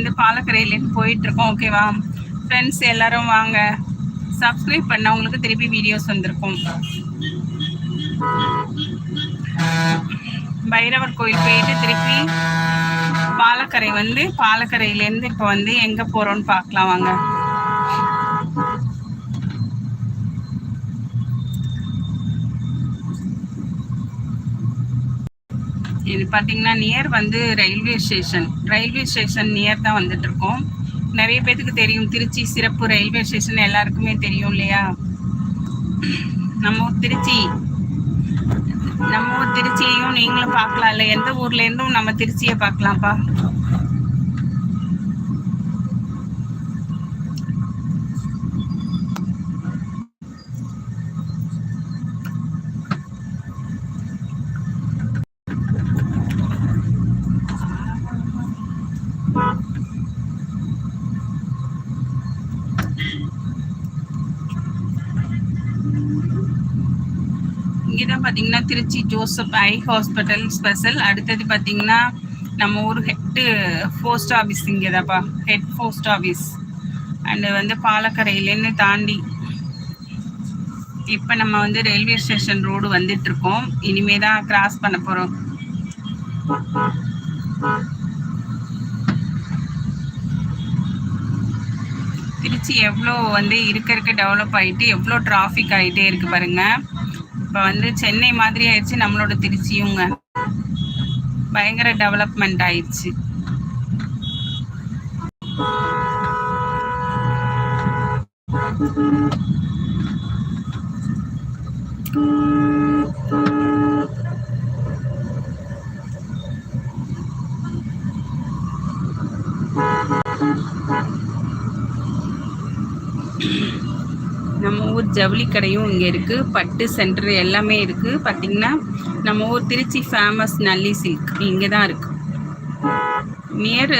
வந்து பாலக்கரையிலேருந்து போயிட்டுருக்கோம் ஓகேவா? ஃப்ரெண்ட்ஸ் எல்லாரும் வாங்க. சப்ஸ்கிரைப் பண்ணவங்களுக்கு திருப்பி வீடியோஸ் வந்திருக்கும். பைரவர் கோயில் போயிட்டு திருப்பி பாலக்கரை வந்து பாலக்கரையிலேருந்து இப்போ வந்து எங்கே போகிறோன்னு பார்க்கலாம் வாங்க. இது பார்த்தீங்கன்னா நியர் வந்து railway station railway station near தான் வந்துட்டுருக்கோம். நிறைய பேத்துக்கு தெரியும். திருச்சி சிறப்பு ரயில்வே ஸ்டேஷன் எல்லாருக்குமே தெரியும் இல்லையா? நம்ம ஊர் திருச்சி. நம்ம ஊர் திருச்சியையும் நீங்களும் பார்க்கலாம் இல்லை? எந்த ஊர்லேருந்தும் நம்ம திருச்சியை பார்க்கலாம்ப்பா. இங்கதான் பார்த்தீங்கன்னா Trichy Joseph eye hospital special. அடுத்தது பார்த்தீங்கன்னா நம்ம ஊர் ஹெட்டு போஸ்ட் ஆஃபீஸ் இங்கேதாப்பா. ஹெட் போஸ்ட் ஆஃபீஸ் அண்டு வந்து பாலக்கரையிலேருந்து தாண்டி இப்போ நம்ம வந்து ரயில்வே ஸ்டேஷன் ரோடு வந்துட்டுருக்கோம். இனிமேல் இனிமே தான் கிராஸ் பண்ண போகிறோம் திருச்சி எவ்வளோ வந்து இருக்க இருக்க டெவலப் ஆகிட்டு எவ்வளோ டிராஃபிக் ஆகிட்டே இருக்கு பாருங்கள் இப்போ வந்து சென்னை மாதிரி ஆயிடுச்சு நம்மளோட திருச்சியுங்க. பயங்கர டெவலப்மெண்ட் ஆயிடுச்சு. நம்ம ஊர் ஜவுளி கடையும் இங்கே இருக்குது பட்டு சென்டர் எல்லாமே இருக்குது பார்த்தீங்கன்னா நம்ம ஊர் திருச்சி ஃபேமஸ் நல்லி சில்க் இங்கே தான் இருக்குது நியர்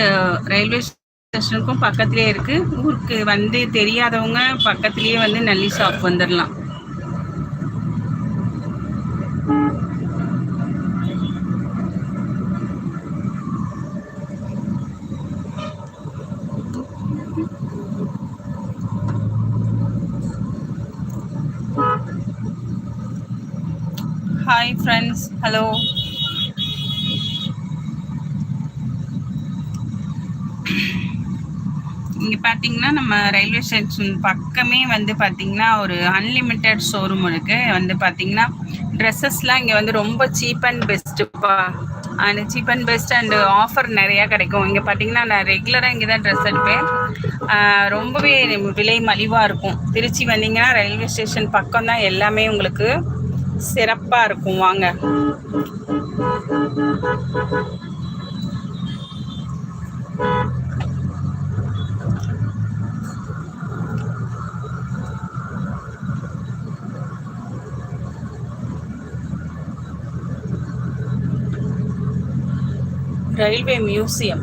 ரயில்வே ஸ்டேஷனுக்கும் பக்கத்துலேயே இருக்குது ஊருக்கு வந்து தெரியாதவங்க பக்கத்துலேயே வந்து நல்லி ஷாப் வந்துடலாம் ஹாய் ஃப்ரெண்ட்ஸ் ஹலோ இங்கே பார்த்தீங்கன்னா நம்ம ரயில்வே ஸ்டேஷன் பக்கமே வந்து பார்த்தீங்கன்னா ஒரு அன்லிமிட்டெட் ஷோரூம் இருக்கு. வந்து பார்த்தீங்கன்னா ட்ரெஸ்ஸஸ்லாம் இங்கே வந்து ரொம்ப cheap and பெஸ்ட்டுப்பா and cheap and best and offer நிறையா கிடைக்கும். இங்கே பார்த்தீங்கன்னா நான் ரெகுலராக இங்கே தான் ட்ரெஸ் எடுப்பேன். ரொம்பவே விலை மலிவாக இருக்கும். திருச்சி வந்தீங்கன்னா ரயில்வே ஸ்டேஷன் பக்கம் தான் எல்லாமே உங்களுக்கு சிறப்பாக இருக்கும் வாங்க ரயில்வே மியூசியம்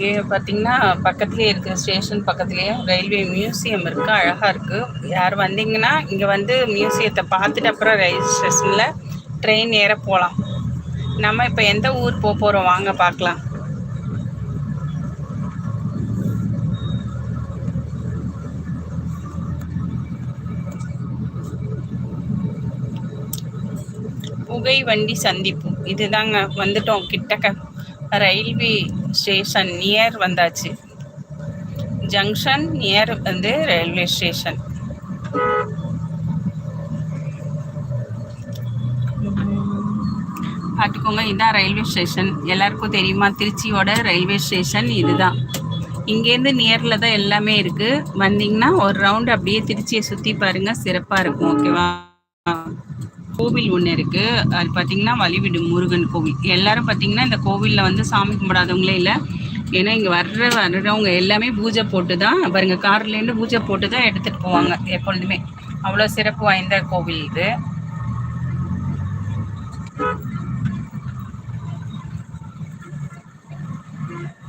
இங்கே பார்த்தீங்கன்னா பக்கத்துலேயே இருக்குது ஸ்டேஷன் பக்கத்துலேயே ரயில்வே மியூசியம் இருக்குது அழகாக இருக்குது யார் வந்தீங்கன்னா இங்கே வந்து மியூசியத்தை பார்த்துட்டு அப்புறம் ரயில் ஸ்டேஷனில் ட்ரெயின் ஏற போகலாம் நம்ம இப்போ எந்த ஊர் போக போகிறோம் வாங்க பார்க்கலாம். புகை வண்டி சந்திப்பு. இதுதாங்க வந்துட்டோம். கிட்டக்க ரயில்வே ஸ்டேஷன் நியர் வந்தாச்சு. ஜங்ஷன் நியர் வந்து ரயில்வே ஸ்டேஷன். பார்த்துக்கோங்க இதுதான் ரயில்வே ஸ்டேஷன். எல்லாருக்கும் தெரியுமா? திருச்சியோட ரயில்வே ஸ்டேஷன் இதுதான். இங்கேருந்து நியரில் தான் எல்லாமே இருக்குது வந்தீங்கன்னா ஒரு ரவுண்ட் அப்படியே திருச்சியை சுற்றி பாருங்கள் சிறப்பாக இருக்கும். ஓகேவா? கோவில் ஒன்று இருக்குது அது பார்த்தீங்கன்னா வழிவிடு முருகன் கோவில். எல்லாரும் பார்த்தீங்கன்னா இந்த கோவிலில் வந்து சாமி கும்பிடாதவங்களே இல்லை. ஏன்னா இங்கே வர்ற வர்றவங்க எல்லாமே பூஜை போட்டு தான் பாருங்க கார்லேருந்து பூஜை போட்டு தான் எடுத்துகிட்டு போவாங்க எப்பொழுதுமே. அவ்வளோ சிறப்பு வாய்ந்த கோவில் இது.